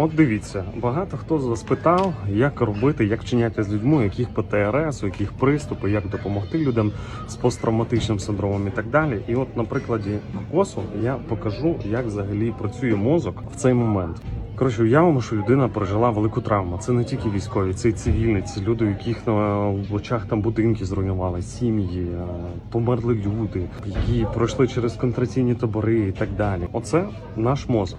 От дивіться, багато хто з вас питав, як робити, як вчиняти з людьми, яких ПТРС, у яких приступи, як допомогти людям з посттравматичним синдромом і так далі. І от на прикладі косу я покажу, як взагалі працює мозок в цей момент. Коротше, уявимо, що людина пережила велику травму. Це не тільки військові, це й цивільні, це люди, яких на очах там будинки зруйнували, сім'ї, е, померли люди, які пройшли через контраційні табори і так далі. Оце наш мозок.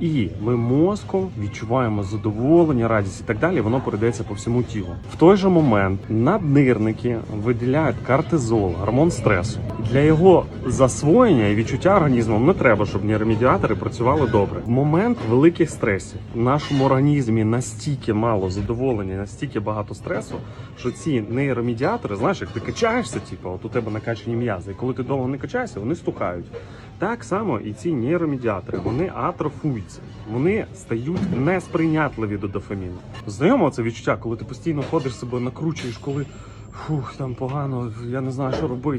І ми мозком відчуваємо задоволення, радість і так далі. Воно передається по всьому тілу. В той же момент наднирники виділяють кортизол, гормон стресу. Для його засвоєння і відчуття організмом не треба, щоб нейромедіатори працювали добре. В момент великих стресів в нашому організмі настільки мало задоволення, настільки багато стресу, що ці нейромедіатори, знаєш, як ти качаєшся, типу, от у тебе накачані м'язи, і коли ти довго не качаєшся, вони стухають. Так само і ці нейромедіатори вони атрофуються, вони стають несприйнятливі до дофаміну. Знайомо це відчуття, коли ти постійно ходиш себе, накручуєш, коли фух, там погано, я не знаю, що робити.